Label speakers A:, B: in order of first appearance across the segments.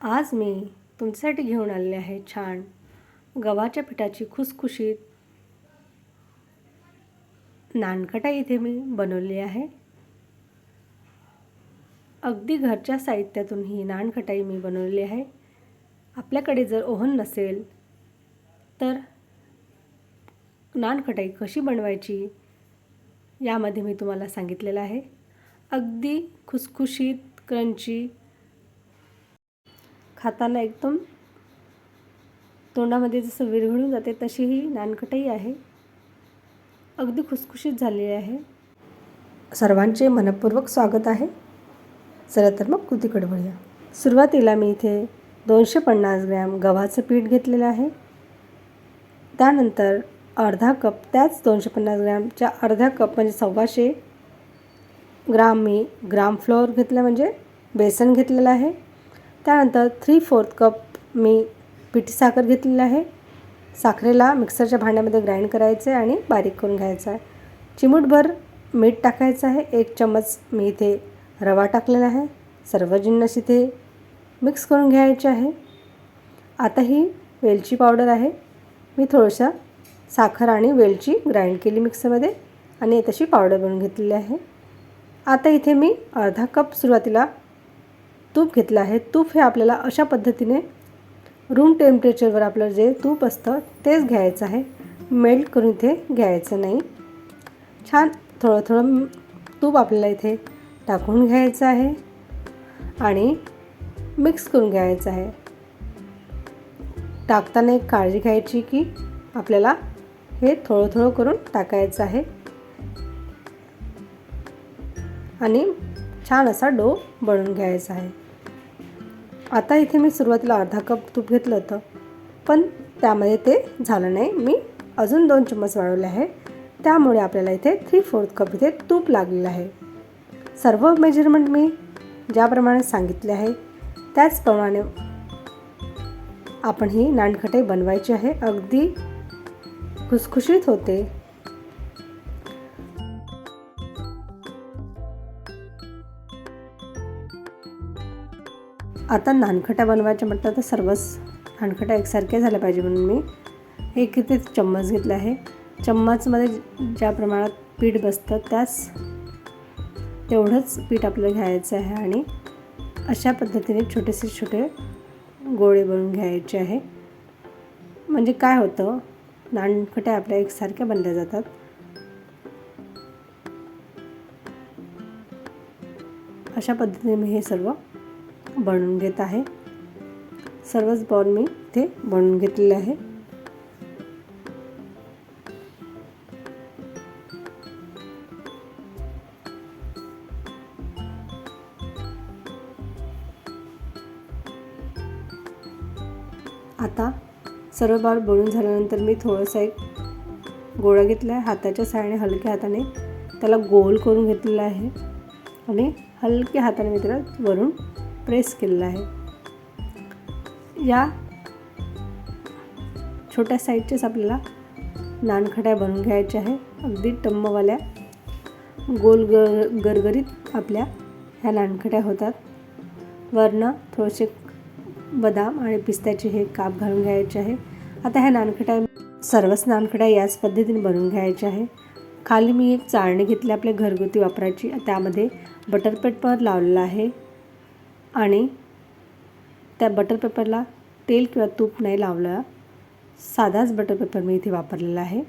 A: आज मी तुमच्यासाठी घेऊन आलेले आहे छान गव्हाच्या पिठाची खुसखुशीत नानकटाई इथे मी बनवली आहे. अगदी घरच्या साहित्यातून ही नानखटाई मी बनवलेली आहे. आपल्याकडे जर ओव्हन नसेल तर नानखटाई कशी बनवायची यामध्ये मी तुम्हाला सांगितलेलं आहे. अगदी खुसखुशीत क्रंची खाताना एकदम तोंडामध्ये जसं विरघळून जाते तशी ही नानकटाई आहे. अगदी खुसखुशीत झालेली आहे. सर्वांचे मनपूर्वक स्वागत आहे. चला तर मग कृतीकडे वळूया. सुरुवातीला मी इथे दोनशे पन्नास ग्रॅम गव्हाचं पीठ घेतलेलं आहे. त्यानंतर अर्धा कप त्याच दोनशे पन्नास ग्रॅमच्या अर्धा कप म्हणजे सव्वाशे ग्राम मी ग्राम फ्लोअर घेतलं म्हणजे बेसन घेतलेलं आहे. त्यानंतर थ्री फोर्थ कप मी पिठी साखर घेतलेली आहे. साखरेला मिक्सरच्या भांड्यामध्ये ग्राइंड करायचं आहे आणि बारीक करून घ्यायचं आहे. चिमूटभर मीठ टाकायचं आहे. एक चम्मच मी इथे रवा टाकलेला आहे. सर्व जिन्नस इथे मिक्स करून घ्यायचे आहे. आता ही वेलची पावडर आहे. मी थोडंसं साखर आणि वेलची ग्राइंड केली मिक्सरमध्ये आणि तशी पावडर बनवून घेतलेली आहे. आता इथे मी अर्धा कप सुरुवातीला तूप घेतलं आहे. तूप हे आपल्याला अशा पद्धतीने रूम टेम्परेचरवर आपलं जे तूप असतं तेच घ्यायचं आहे. मेल्ट करून इथे घ्यायचं नाही. छान थोडं थोडं तूप आपल्याला इथे टाकून घ्यायचं आहे आणि मिक्स करून घ्यायचं आहे. टाकताना एक काळजी घ्यायची की आपल्याला हे थोडं थोडं करून टाकायचं आहे. आणि छान असा डो बनवून घ्यायचा आहे. आता इथे मी सुरुवातीला अर्धा कप तूप घेतलं होतं पण त्यामध्ये ते झालं नाही. मी अजून दोन चम्मच वाढवले आहे. त्यामुळे आपल्याला इथे थ्री फोर्थ कप इथे तूप लागलेलं आहे. सर्व मेजरमेंट मी ज्याप्रमाणे सांगितले आहे त्याचप्रमाणे आपण ही नानखटाई बनवायची आहे. अगदी खुसखुशीत होते. आता नानखट्या बनवायच्या म्हटलं तर सर्वच नानखट्या एकसारख्या झाल्या पाहिजे म्हणून मी एक इथे चम्मच घेतला आहे. चम्मचमध्ये ज्या प्रमाणात पीठ बसतं त्याच तेवढंच पीठ आपलं घ्यायचं आहे आणि अशा पद्धतीने छोटेसे छोटे गोळे बनवून घ्यायचे आहे. म्हणजे काय होतं नानखट्या आपल्या एकसारख्या बनल्या जातात. अशा पद्धतीने मी हे सर्व बनवून घेत आहे. सर्वच बॉल मी इथे बनवून घेतलेले आहे. आता सर्व बॉल बनून झाल्यानंतर मी थोडंसं एक गोळा घेतला आहे हाताच्या साहाय्याने हलक्या हाताने त्याला गोल करून घेतलेला आहे. आणि हलक्या हाताने मी त्याला वरून प्रेस केलेला आहे. या छोट्या साईजचेच आपल्याला नानखट्या बनवून घ्यायच्या आहे. अगदी टम्मवाल्या गोल ग गरगरीत आपल्या ह्या नानखट्या होतात. वरनं थोडेसे बदाम आणि पिस्त्याचे हे काप घालून घ्यायचे आहे. आता ह्या नानखट्या सर्वच नानखट्या याच पद्धतीने बनवून घ्यायच्या आहे. खाली मी एक चाळणी घेतली आपल्या घरगुती वापरायची त्यामध्ये बटरपेट पेपर लावलेला आहे. आणि त्या बटर पेपरला तेल किंवा तूप नाही लावलं. साधाच बटर पेपर मी इथे वापरलेला आहे.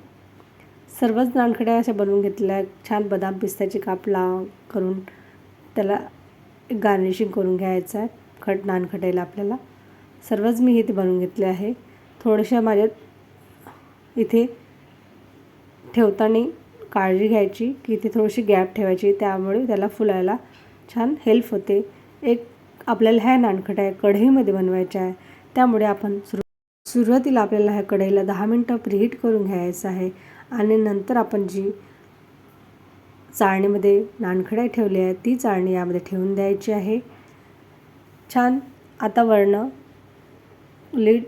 A: सर्वच नानखड्या अशा बनवून घेतलेल्या छान बदाम पिस्त्याची काप लाव करून त्याला गार्निशिंग करून घ्यायचं आहे. खट नानखटायला आपल्याला. सर्वच मी इथे बनवून घेतले आहे. थोड्याशा माझ्या इथे ठेवताना काळजी घ्यायची की इथे थोडीशी गॅप ठेवायची त्यामुळे त्याला फुलायला छान हेल्प होते. एक आपल्याला ह्या नानखट्या कढईमध्ये बनवायच्या आहे. त्यामुळे आपण सुरू सुरुवातीला आपल्याला ह्या कढईला दहा मिनटं प्रीहीट करून घ्यायचं आहे. आणि नंतर आपण जी चाळणीमध्ये नानखड्या ठेवली आहे ती चाळणी यामध्ये ठेवून द्यायची आहे. छान आता वर्ण लीड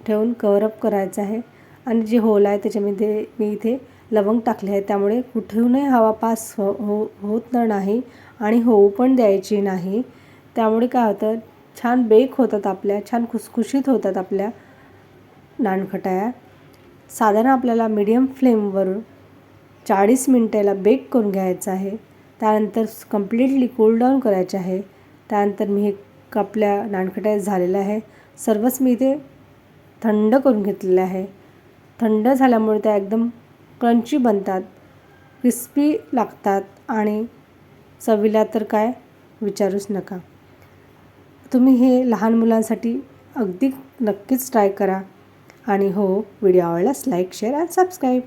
A: ठेवून कवरअप करायचं आहे. आणि जे होल आहे त्याच्यामध्ये मी इथे लवंग टाकले आहे त्यामुळे कुठूनही हवा पास हो हो होत नाही आणि होऊ पण द्यायची नाही. त्यामुळे काय होतं छान बेक होतात आपल्या छान खुसखुशीत होतात आपल्या नानखटाया. साधारण आपल्याला मीडियम फ्लेमवर चाळीस मिनटाला बेक करून घ्यायचं आहे. त्यानंतर कम्प्लिटली कूल डाऊन करायचे आहे. त्यानंतर मी हे आपल्या नानखटाया झालेलं आहे. सर्वच मी इथे थंड करून घेतलेलं आहे. थंड झाल्यामुळे त्या एकदम क्रंची बनतात क्रिस्पी लागतात आणि चवीला तर काय विचारूच नका. तुम्ही हे लहान मुलांसाठी अगदी नक्कीच ट्राय करा. आणि हो व्हिडिओ आवडल्यास लाईक शेअर अँड सबस्क्राईब